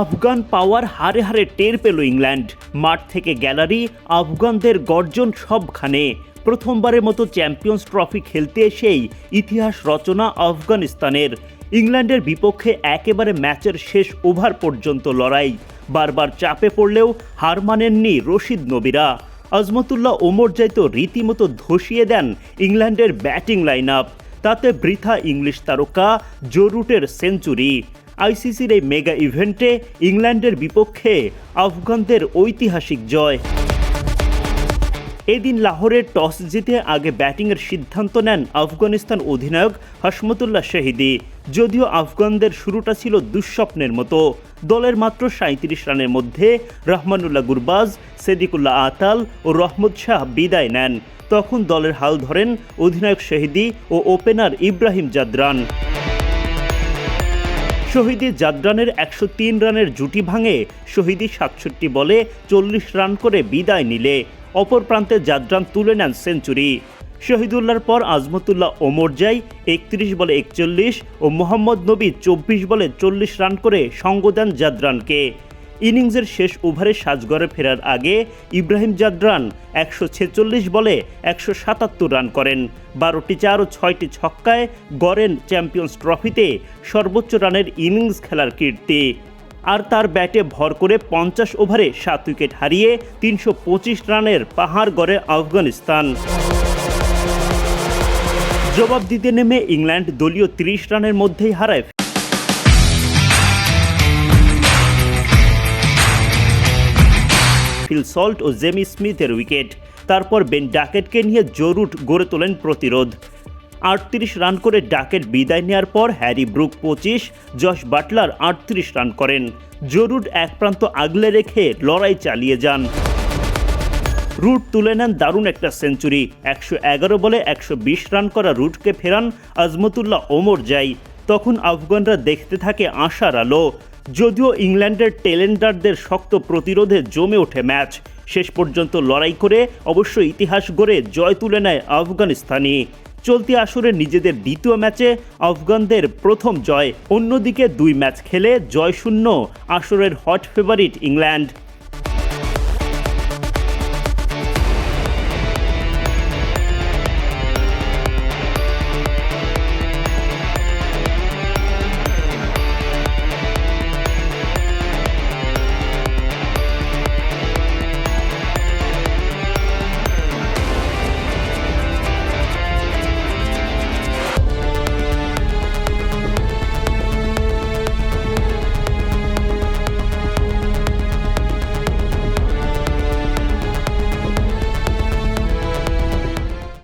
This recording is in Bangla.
আফগান পাওয়ার হারে হারে টের পেল ইংল্যান্ড। মাঠ থেকে গ্যালারি, আফগানদের গর্জন সবখানে। প্রথমবারের মতো চ্যাম্পিয়ন্স ট্রফি খেলতে এসেই ইতিহাস রচনা আফগানিস্তানের। ইংল্যান্ডের বিপক্ষে একেবারে ম্যাচের শেষ ওভার পর্যন্ত লড়াই। বারবার চাপে পড়লেও হার মানেননি রশিদ নবীরা। আজমতুল্লাহ ওমর তো রীতিমতো ধসিয়ে দেন ইংল্যান্ডের ব্যাটিং লাইন আপ তাতে বৃথা ইংলিশ তারকা জোরুটের সেঞ্চুরি। আইসিসির এই মেগা ইভেন্টে ইংল্যান্ডের বিপক্ষে আফগানদের ঐতিহাসিক জয়। এদিন লাহোরের টস জিতে আগে ব্যাটিংয়ের সিদ্ধান্ত নেন আফগানিস্তান অধিনায়ক হাসমতুল্লাহ শাহিদি। যদিও আফগানদের শুরুটা ছিল দুঃস্বপ্নের মতো। দলের মাত্র সাঁত্রিশ রানের মধ্যে রহমানুল্লাহ গুরবাজ, সেদিকুল্লাহ আতাল ও রহমদ শাহ বিদায় নেন। তখন দলের হাল ধরেন অধিনায়ক শাহিদি ও ওপেনার ইব্রাহিম জাদরান। শহীদি জাদরানের একশো তিন রানের জুটি ভাঙে শহীদি সাতষট্টি বলে চল্লিশ রান করে বিদায় নিলে। অপর প্রান্তে জাদরান তুলে নেন সেঞ্চুরি। শহীদুল্লাহর পর আজমতুল্লাহ ওমর যাই একত্রিশ বলে একচল্লিশ ও মোহাম্মদ নবী চব্বিশ বলে চল্লিশ রান করে সঙ্গ দেন জাদরানকে। ইনিংসের শেষ ওভারে সাজগড়ে ফেরার আগে ইব্রাহিম জাদরান একশো ছেচল্লিশ বলে একশো সাতাত্তর রান করেন। বারোটি চার ও ছয়টি ছক্কায় গড়েন চ্যাম্পিয়ন্স ট্রফিতে সর্বোচ্চ রানের ইনিংস খেলার কীর্তি। আর তার ব্যাটে ভর করে পঞ্চাশ ওভারে সাত উইকেট হারিয়ে তিনশো পঁচিশ রানের পাহাড় গড়ে আফগানিস্তান। জবাব দিতে নেমে ইংল্যান্ড দলীয় তিরিশ রানের মধ্যেই হারায় ফিল সল্ট ও জেমি স্মিথের উইকেট। তারপর বেন ডাকেটকে নিয়ে জরুট গড়ে তোলেন প্রতিরোধ। আটত্রিশ রান করে ডাকেট বিদায় নেওয়ার পর হ্যারি ব্রুক পঁচিশ, জশ বাটলার আটত্রিশ রান করেন। জরুট এক প্রান্ত আগলে রেখে লড়াই চালিয়ে যান। রুট তুলে নেন দারুণ একটা সেঞ্চুরি। একশো এগারো বলে একশো বিশ রান করা রুটকে ফেরান আজমতুল্লাহ ওমর যাই তখন আফগানরা দেখতে থাকে আশার আলো। যদিও ইংল্যান্ডের টেলেন্ডারদের শক্ত প্রতিরোধে জমে ওঠে ম্যাচ। শেষ পর্যন্ত লড়াই করে অবশ্য ইতিহাস গড়ে জয় তুলে নেয় আফগানিস্তানি। চলতি আসরে নিজেদের দ্বিতীয় ম্যাচে আফগানদের প্রথম জয়। অন্যদিকে দুই ম্যাচ খেলে জয় শূন্য, আসরের হট ফেভারিট ইংল্যান্ড।